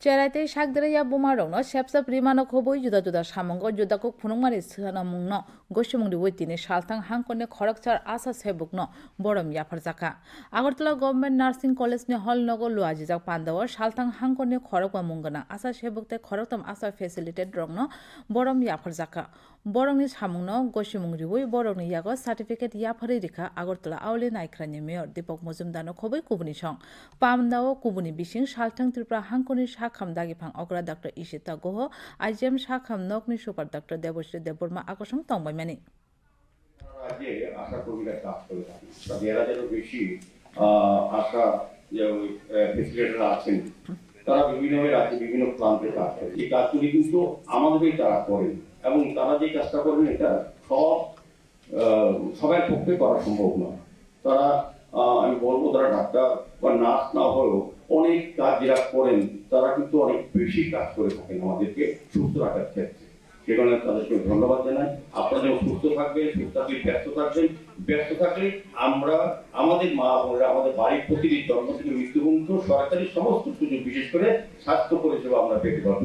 চেরাইতে সাকদারাইয়া বুমারংno sepsap rimano khoboi juda juda samongo judako phunungmani sanamungno goshimungri হাং কনে hangkone খড়কচার আশা সেবুকনো বড়ম ইয়াফারজাকা আগরতলা গভর্নমেন্ট নার্সিং কলেজ নে হল কলেজনি হলনগো লুয়াজিজাক পান্দাও সালতাং হাংকনে খড়কবা মুঙ্গনা আশা সেবুকতে খড়কতম আশা ফেসিলিটেড রংনো বড়ম ইয়াফারজাকা বরংনি সামুংনো গসিমুংরি ওই বরংনি ইয়াগো সার্টিফিকেট ইয়াফারি রেখা আগরতলা আউলি নাইখ্রানি মেয়র দীপক মজুমদানো খবই কুবুনি সং পামদাও কুবুনি বিসিং সালথাং ত্রিপুরা হাংকনি সাখাম দাগিফাং অগ্রা ডক্টর ইশিতা গোহ আইজিএম সাখাম নকনি সুপার ডক্টর দেবশ্রী দেববর্মা আকর্ষণ তংবাইমানি রাজ্যে আশা তারা বিভিন্ন রাজ্যে বিভিন্ন প্রান্তে কাজ করে। এই কাজগুলি কিন্তু আমাদেরই তারা করেন এবং তারা যে কাজটা করেন এটা সব সবার পক্ষে করা সম্ভব নয়। তারা আমি বলব তারা ডাক্তার বা নার্স না হলেও অনেক কাজ যারা করেন, তারা কিন্তু অনেক বেশি কাজ করে থাকেন আমাদেরকে সুস্থ রাখার ক্ষেত্রে। সে কারণে তাদেরকে ধন্যবাদ জানাই। আপনারা যেমন সুস্থ থাকবেন, সুস্থ ব্যস্ত থাকবেন। ব্যস্ত থাকলে আমরা, আমাদের মা বোনেরা, আমাদের বাড়ির প্রতিটি জন্ম থেকে মৃত্যু পর্যন্ত সরকারি সমস্ত সুযোগ, বিশেষ করে স্বাস্থ্য পরিষেবা আমরা পেতে পারব।